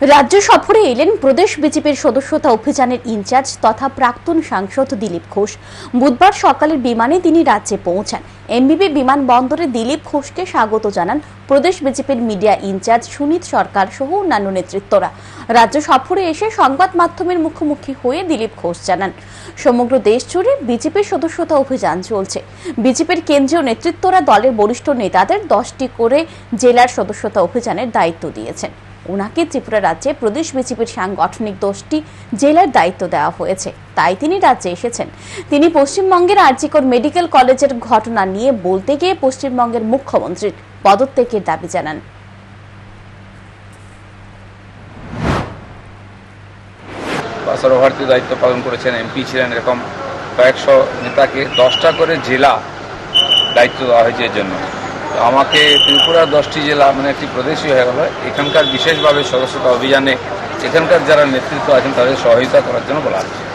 রাজ্য সফরে এলেন প্রদেশ বিজেপির সদস্যতা অভিযানের ইনচার্জ তথা প্রাক্তন সাংসদ দিলীপ ঘোষ। বুধবার সকালের বিমানে তিনি রাজ্যে পৌঁছান। এমবিবি বিমানবন্দরে দিলীপ ঘোষকে স্বাগত জানান প্রদেশ বিজেপির মিডিয়া ইনচার্জ সুনীত সরকার সহ অন্যান্য নেতৃত্বরা। রাজ্য সফরে এসে সংবাদ মাধ্যমের মুখোমুখি হয়ে দিলীপ ঘোষ জানান, সমগ্র দেশ জুড়ে বিজেপির সদস্যতা অভিযান চলছে। বিজেপির কেন্দ্রীয় নেতৃত্বরা দলের বরিষ্ঠ নেতাদের দশটি করে জেলার সদস্যতা অভিযানের দায়িত্ব দিয়েছেন। ওনাকে ত্রিপুরা রাজ্যে প্রদেশ বিজেপির সাংগঠনিক দশটি জেলার দায়িত্ব দেওয়া হয়েছে। তাই তিনি রাজ্যে এসেছেন। তিনি পশ্চিমবঙ্গের আরজিকর মেডিকেল কলেজের ঘটনা নিয়ে বলতে গিয়ে পশ্চিমবঙ্গের মুখ্যমন্ত্রীর পদত্যাগের দাবি জানান। বা সর্বভারতীয় দায়িত্ব পালন করেছেন এমপি ছিলেন এরকম কয়েকশো নেতাকে দশটা করে জেলা দায়িত্ব দেওয়া হয়েছে এর জন্য। আমাকে ত্রিপুরার দশটি জেলা মানে একটি প্রদেশই হয়ে গেল। এখানকার বিশেষভাবে সদস্যতা অভিযানে এখানকার যারা নেতৃত্ব আছেন, তাদের সহযোগিতা করার জন্য বলা হয়েছে